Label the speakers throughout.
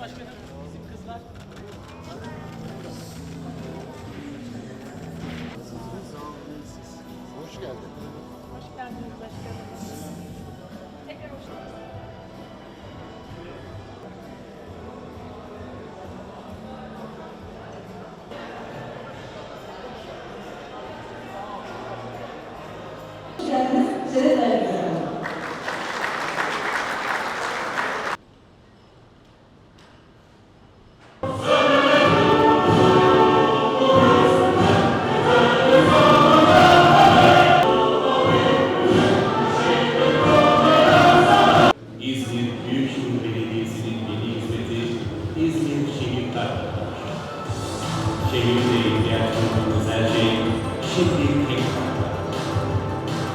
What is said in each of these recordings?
Speaker 1: Başkanım. Bizim kızlar.
Speaker 2: Şehirde ihtiyaç duyduğunuz her şey şimdi tek kartla.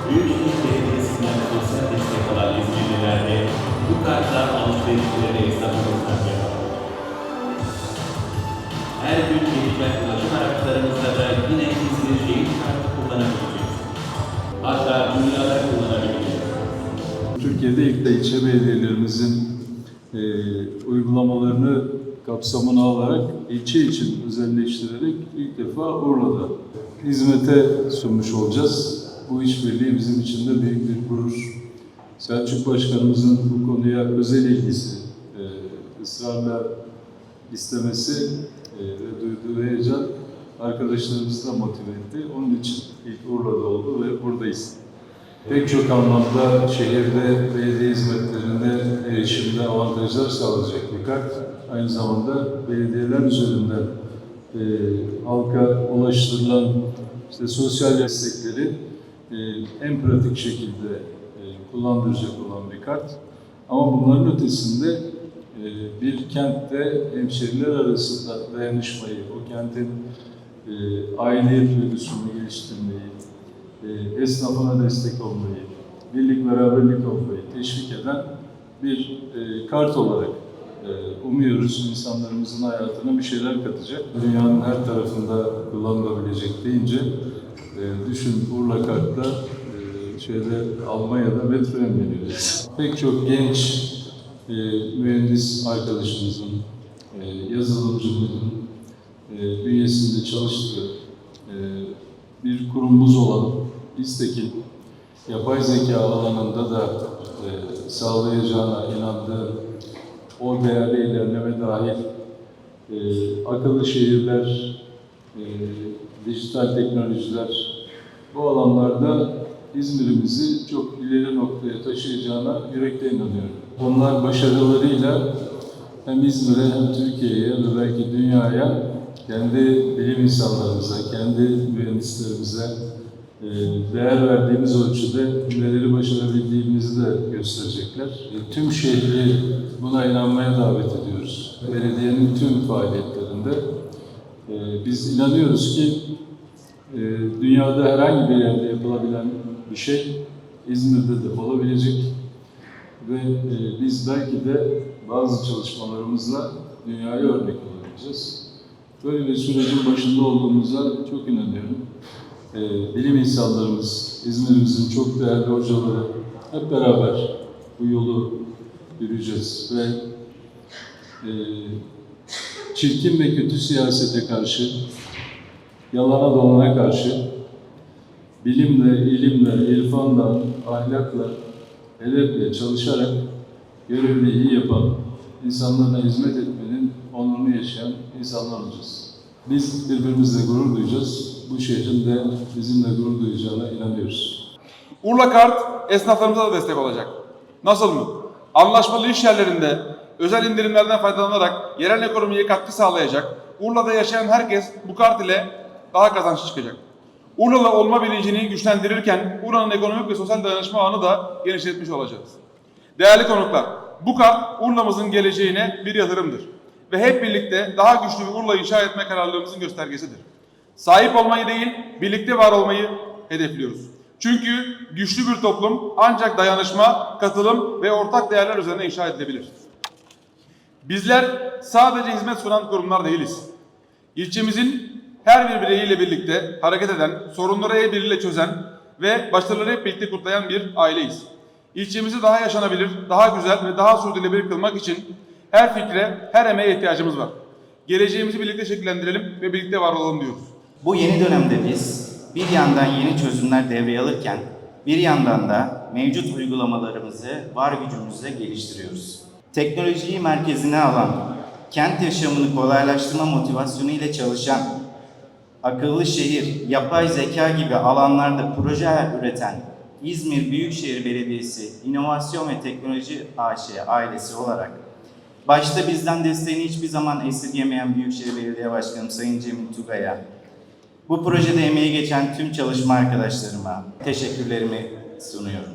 Speaker 2: Büyükşehir Belediyesi'nden sosyal destek alan İzmirliler de bu kartla alışverişleri esnafımızdan yapar. Her gün gelişen ulaşım araçlarımızda da yine İzmir Şehir Kartı kullanabileceksiniz. Hatta dünyada kullanabileceksiniz.
Speaker 3: Türkiye'de ilk de ilçe belediyelerimizin e, uygulamalarını kapsamına alarak ilçe için özelleştirerek ilk defa Urla'da hizmete sunmuş olacağız. Bu işbirliği bizim için de büyük bir gurur. Selçuk Başkanımızın bu konuya özel ilgisi, e, ısrarla istemesi e, ve duyduğu heyecan arkadaşlarımızı da motive etti. Onun için ilk Urla'da oldu ve buradayız. Pek çok anlamda şehirde belediye hizmetlerine erişimde avantajlar sağlayacak bir kart. Aynı zamanda belediyeler üzerinden e, halka ulaştırılan işte sosyal destekleri e, en pratik şekilde e, kullandıracak olan bir kart. Ama bunların ötesinde e, bir kentte hemşeriler arasında dayanışmayı, o kentin e, aidiyet duygusunu geliştirmeyi, e, esnafına destek olmayı, birlik beraberlik olmayı teşvik eden bir e, kart olarak umuyoruz insanlarımızın hayatına bir şeyler katacak. Dünyanın her tarafında kullanılabilecek deyince e, düşün Urla kartla e, şeyde Almanya'da metroya biniyoruz. Pek çok genç e, mühendis arkadaşımızın, e, yazılımcımızın e, bünyesinde çalıştığı e, bir kurumumuz olan İSTEK'in yapay zeka alanında da e, sağlayacağına inandığı o değerli ilerleme dahil e, akıllı şehirler, e, dijital teknolojiler bu alanlarda İzmir'imizi çok ileri noktaya taşıyacağına yürekten inanıyorum. Onlar başarılarıyla hem İzmir'e hem Türkiye'ye ve belki dünyaya kendi bilim insanlarımıza, kendi mühendislerimize değer verdiğimiz ölçüde neleri başarabildiğimizi de gösterecekler. E, Tüm şehri buna inanmaya davet ediyoruz. Belediyenin tüm faaliyetlerinde e, biz inanıyoruz ki e, dünyada herhangi bir yerde yapılabilen bir şey İzmir'de de olabilecek ve e, biz belki de bazı çalışmalarımızla dünyaya örnek olabileceğiz. Böyle bir sürecin başında olduğumuza çok inanıyorum. E, bilim insanlarımız, İzmir'imizin çok değerli hocaları hep beraber bu yolu yürüyeceğiz ve e, çirkin ve kötü siyasete karşı, yalana dolana karşı bilimle, ilimle, irfanla, ahlakla, hedefle çalışarak görevini iyi yapan, insanlarına hizmet etmenin onurunu yaşayan insanlar olacağız. Biz birbirimizle gurur duyacağız. Bu şehrin de bizimle gurur duyacağına inanıyoruz.
Speaker 4: Urla Kart esnaflarımıza da destek olacak. Nasıl mı? Anlaşmalı iş yerlerinde özel indirimlerden faydalanarak yerel ekonomiye katkı sağlayacak. Urla'da yaşayan herkes bu kart ile daha kazançlı çıkacak. Urlalı olma bilincini güçlendirirken Urla'nın ekonomik ve sosyal dayanışma ağını da genişletmiş olacağız. Değerli konuklar, bu kart Urla'mızın geleceğine bir yatırımdır. Ve hep birlikte daha güçlü bir Urla inşa etme kararlılığımızın göstergesidir. Sahip olmayı değil, birlikte var olmayı hedefliyoruz. Çünkü güçlü bir toplum ancak dayanışma, katılım ve ortak değerler üzerine inşa edilebilir. Bizler sadece hizmet sunan kurumlar değiliz. İlçemizin her bir bireyiyle birlikte hareket eden, sorunları el birliğiyle çözen ve başarıları hep birlikte kutlayan bir aileyiz. İlçemizi daha yaşanabilir, daha güzel ve daha sürdürülebilir kılmak için Her fikre, her emeğe ihtiyacımız var. Geleceğimizi birlikte şekillendirelim ve birlikte var olalım diyoruz.
Speaker 1: Bu yeni dönemde biz bir yandan yeni çözümler devreye alırken bir yandan da mevcut uygulamalarımızı var gücümüzle geliştiriyoruz. Teknolojiyi merkezine alan, kent yaşamını kolaylaştırma motivasyonu ile çalışan, akıllı şehir, yapay zeka gibi alanlarda projeler üreten İzmir Büyükşehir Belediyesi İnovasyon ve Teknoloji AŞ ailesi olarak Başta bizden desteğini hiçbir zaman esirgemeyen Büyükşehir Belediye Başkanım Sayın Cemil Tugay'a, bu projede emeği geçen tüm çalışma arkadaşlarıma teşekkürlerimi sunuyorum.